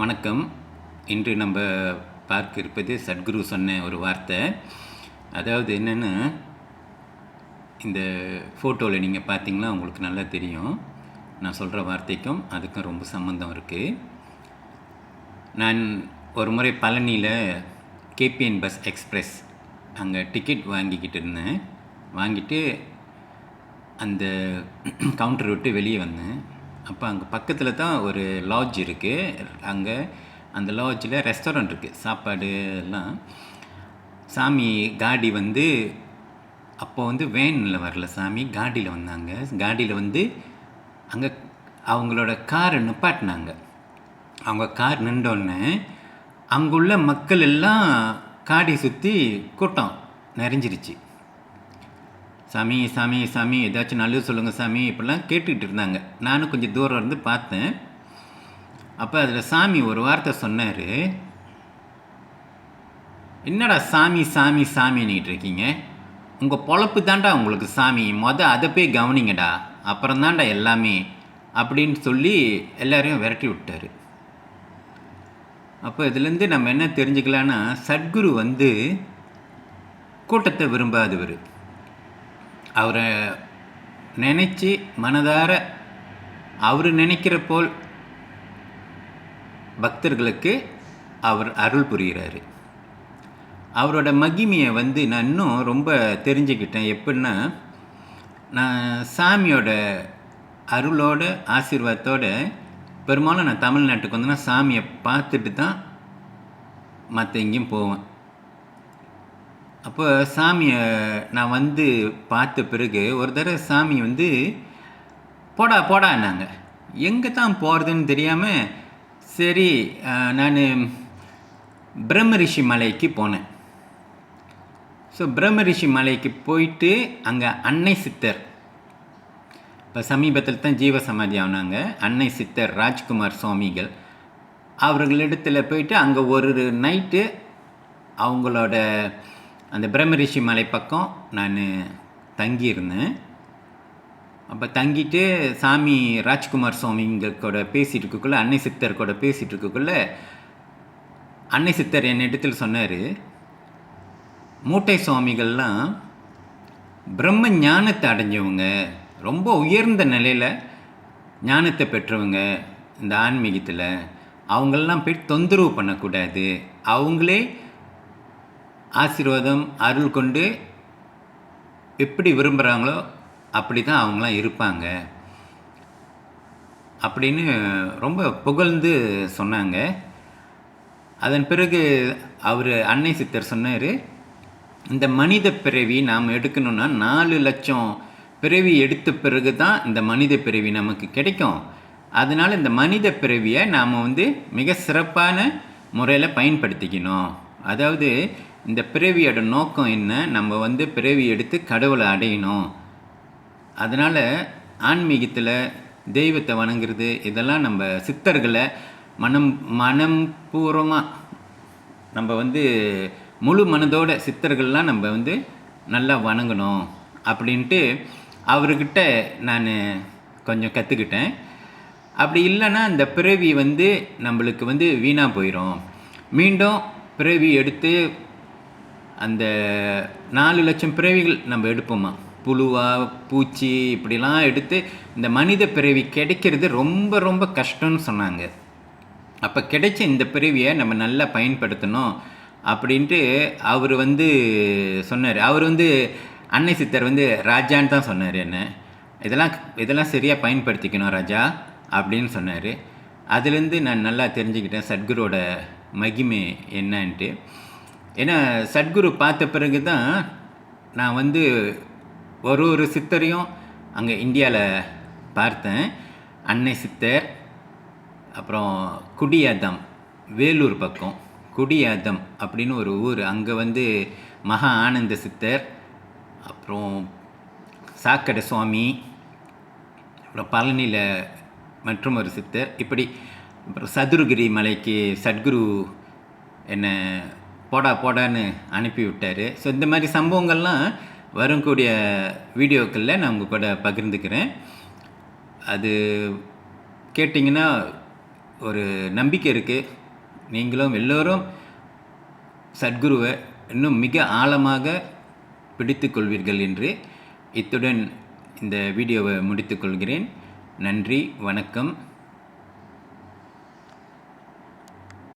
வணக்கம். இன்று நம்ம பார்க்க இருப்பது சத்குரு சொன்ன ஒரு வார்த்தை. அதாவது என்னென்னு இந்த ஃபோட்டோவில் நீங்கள் பார்த்தீங்கன்னா உங்களுக்கு நல்லா தெரியும். நான் சொல்கிற வார்த்தைக்கும் அதுக்கும் ரொம்ப சம்மந்தம் இருக்குது நான் ஒரு முறை பழனியில் கேபிஎன் பஸ் எக்ஸ்ப்ரெஸ் அங்கே டிக்கெட் வாங்கிக்கிட்டு இருந்தேன். வாங்கிட்டு அந்த கவுண்டர் விட்டு வெளியே வந்தேன். அப்போ அங்கே பக்கத்தில் தான் ஒரு லாட்ஜ் இருக்குது அங்கே அந்த லாட்ஜில் ரெஸ்டாரண்ட் இருக்குது சாப்பாடு எல்லாம். சாமி காடி வந்து அப்போ வந்து வேனில் வரல சாமி. காடியில் வந்தாங்க. காடியில் வந்து அங்கே அவங்களோட காரை நிப்பாட்டினாங்க. அவங்க கார் நின்றோடனே அங்குள்ள மக்கள் எல்லாம் காடி சுற்றி கூட்டம் நிறைஞ்சிருச்சு. சாமி சாமி சாமி ஏதாச்சும் நல்லது சொல்லுங்கள் சாமி இப்படிலாம் கேட்டுக்கிட்டு இருந்தாங்க. நானும் கொஞ்சம் தூரம் இருந்து பார்த்தேன். அப்போ அதில் சாமி ஒரு வார்த்தை சொன்னார். என்னடா சாமி சாமி சாமின்னுக்கிட்டு இருக்கீங்க? உங்கள் பொழப்பு தான்டா உங்களுக்கு சாமி. மொதல் அதை போய் கவனிங்கடா. அப்புறம் தான்டா எல்லாமே அப்படின்னு சொல்லி எல்லாரையும் விரட்டி விட்டார். அப்போ இதுலேருந்து நம்ம என்ன தெரிஞ்சுக்கலான்னா சத்குரு வந்து கூட்டத்தை விரும்பாதவர். அவரை நினச்சி மனதார அவர் நினைக்கிற போல் பக்தர்களுக்கு அவர் அருள் புரிகிறாரு. அவரோட மகிமையை வந்து நான் இன்னும் ரொம்ப தெரிஞ்சுக்கிட்டேன். எப்படின்னா நான் சாமியோட அருளோட ஆசீர்வாதத்தோட பெரும்பாலும் நான் தமிழ்நாட்டுக்கு வந்தேன்னா சாமியை பார்த்துட்டு தான் மற்ற எங்கேயும் போவேன். அப்போ சாமியை நான் வந்து பார்த்த பிறகு ஒரு தடவை சாமி வந்து போடா போடான்னாங்க எங்கே தான் போகிறதுன்னு தெரியாமல் சரி நான் பிரம்மரிஷி மலைக்கு போனேன். ஸோ பிரம்மரிஷி மலைக்கு போயிட்டு அங்கே அன்னை சித்தர் இப்போ சமீபத்தில் தான் ஜீவசமாதி ஆனாங்க அன்னை சித்தர் ராஜ்குமார் சுவாமிகள் அவர்களிடத்தில் போயிட்டு அங்கே ஒரு நைட்டு அவங்களோட அந்த பிரம்மரிஷி மலை பக்கம் நான் தங்கியிருந்தேன். அப்போ தங்கிட்டு சாமி ராஜ்குமார் சுவாமிங்க கூட பேசிகிட்டு இருக்கக்குள்ளே அன்னை சித்தர் கூட பேசிகிட்டு இருக்கக்குள்ளே அன்னை சித்தர் என் இடத்தில் சொன்னார் மூட்டை சுவாமிகள்லாம் பிரம்ம ஞானத்தை அடைஞ்சவங்க ரொம்ப உயர்ந்த நிலையில் ஞானத்தை பெற்றவங்க இந்த ஆன்மீகத்தில். அவங்களெல்லாம் போய் தொந்தரவு பண்ணக்கூடாது. அவங்களே ஆசீர்வாதம் அருள் கொண்டு எப்படி விரும்புகிறாங்களோ அப்படி தான் அவங்களாம் இருப்பாங்க. அப்படின்னு ரொம்ப புகழ்ந்து சொன்னாங்க. அதன் பிறகு அவர் அன்னை சித்தர் சொன்னார் இந்த மனித பிறவி நாம் எடுக்கணும்னா நாலு லட்சம் பிறவி எடுத்த பிறகு தான் இந்த மனித பிறவி நமக்கு கிடைக்கும். அதனால் இந்த மனித பிறவியை நாம் வந்து மிக சிறப்பான முறையில் பயன்படுத்திக்கணும். அதாவது இந்த பிறவியோட நோக்கம் என்ன? நம்ம வந்து பிறவி எடுத்து கடவுளை அடையணும். அதனால் ஆன்மீகத்தில் தெய்வத்தை வணங்குறது இதெல்லாம் நம்ம சித்தர்களை மனம் மனம் பூர்வமாக நம்ம வந்து முழு மனதோட சித்தர்கள்லாம் நம்ம வந்து நல்லா வணங்கணும் அப்படின்ட்டு அவர்கிட்ட நான் கொஞ்சம் கற்றுக்கிட்டேன் அப்படி இல்லைன்னா இந்த பிறவி வந்து நம்மளுக்கு வந்து வீணாக போயிடும் மீண்டும் பிறவி எடுத்து அந்த நாலு லட்சம் பிறவிகள் நம்ம எடுப்போமா? புழுவா பூச்சி இப்படிலாம் எடுத்து இந்த மனித பிறவி கிடைக்கிறது ரொம்ப ரொம்ப கஷ்டம்னு சொன்னாங்க. அப்போ கிடைச்ச இந்த பிறவியை நம்ம நல்லா பயன்படுத்தணும் அப்படின்ட்டு அவர் வந்து சொன்னார். அவர் வந்து அன்னை சித்தர் வந்து ராஜான்னு தான் சொன்னார் என்ன. இதெல்லாம் இதெல்லாம் சரியாக பயன்படுத்திக்கணும் ராஜா அப்படின்னு சொன்னார். அதுலேருந்து நான் நல்லா தெரிஞ்சுக்கிட்டேன் சத்குருவோட மகிமை என்னன்ட்டு. ஏன்னா சத்குரு பார்த்த பிறகு தான் நான் வந்து ஒரு ஒரு சித்தரையும் அங்கே இந்தியாவில் பார்த்தேன். அன்னை சித்தர் அப்புறம் குடியாதம் வேலூர் பக்கம் குடியாதம் அப்படின்னு ஒரு ஊர். அங்கே வந்து மகா ஆனந்த சித்தர் அப்புறம் சாக்கடை சுவாமி அப்புறம் பழனியில் மற்றும் ஒரு சித்தர். இப்படி அப்புறம் சதுரகிரி மலைக்கு சத்குரு என்னை போடா போடான்னு அனுப்பி விட்டார் ஸோ இந்த மாதிரி சம்பவங்கள்லாம் வரக்கூடிய வீடியோக்களில் நான் உங்கள் கூட பகிர்ந்துக்கிறேன். அது கேட்டிங்கன்னா ஒரு நம்பிக்கை இருக்குது நீங்களும் எல்லோரும் சத்குருவை இன்னும் மிக ஆழமாக பிடித்து கொள்வீர்கள் என்று இத்துடன் இந்த வீடியோவை முடித்துக்கொள்கிறேன் நன்றி வணக்கம்.